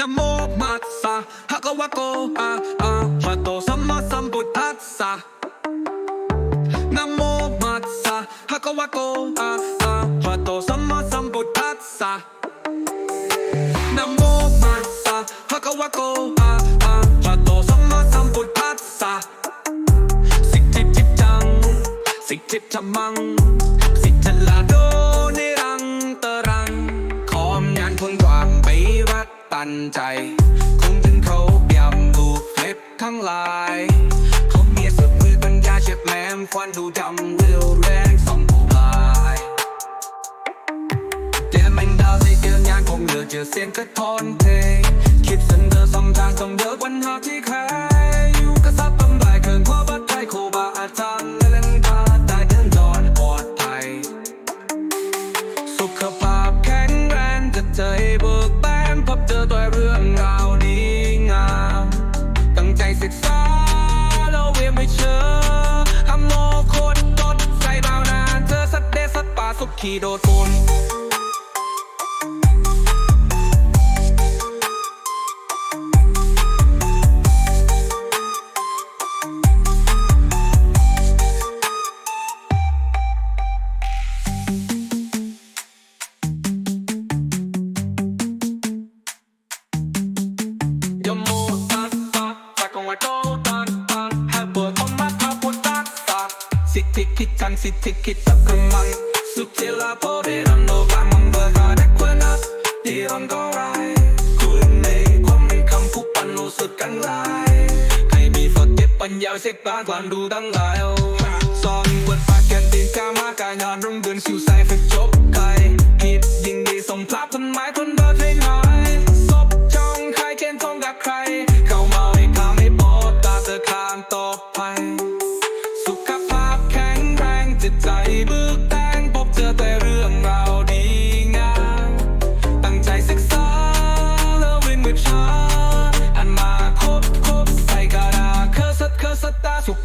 นะโมมัสสะฮะคะวะโตอะอะหะโตสัมมาสัมพุทธัสสะนะโมมัันใจ คงถึงเขาเปียมบูเฟลิปทั้งหลายเขาเมียสุดมือปัญญาเช็ดแมมควันดูดำเร็วแรงสองผู้ลายเจอแมงดาวในเจองานคงเหลือเจอเสียงกระทอนเทคิดสันเดอสองทางสองเดอร์วันหาที่แค่ นให้เปิดคนมาทำบุญตัสสะสิทธิคิดจังสิทธิคิดตะกมัง สุดที่ลาโพเดรันโนบามังเบอร์กาเด็กควนัสดีรอนก็ไรคุณในความเป็นคำผู้ปันโนสุดกันไรใครมีฝักเก็บปัญญาเสกบานความดูดังไลสอนบทปากแกนตีนกามากายงานรุ่งเรืองสิวใส่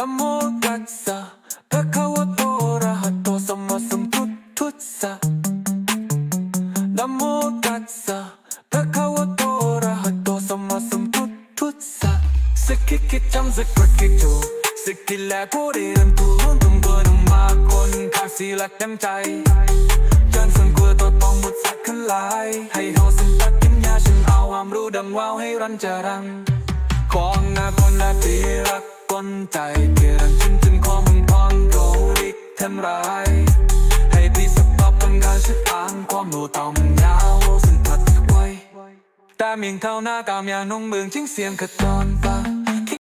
นะโมตัสสะภะคะวะโตอะระหะโตสัมมาสัมพุทธัสสะนะโมตัสสะภะคะวะโตอะระหะโตสัมมาสัมพุทธัสสะสักคิดคิดจำสักกดคิดจูสักที่แลกูเรียนรู้ล้วนต้องเกินมาคนขาสีหลักเต็มใจยันสันกลัวตัวต้องหมดสักขลายให้เฮาสัมผัสกินยาฉันเอาความรู้ดังว่าวให้รันจะรังของนาคนละที่รักก้ นใจเกลียดฉันจนข้อมึงพังโกริกทำร้ายให้พี่สตอบต้องการชัดอ่านความโนตอมยาวสันทัดไว้แต่เมียงเท่าหน้ากามยานงเมืองจิ้งเสียงกระตอนตา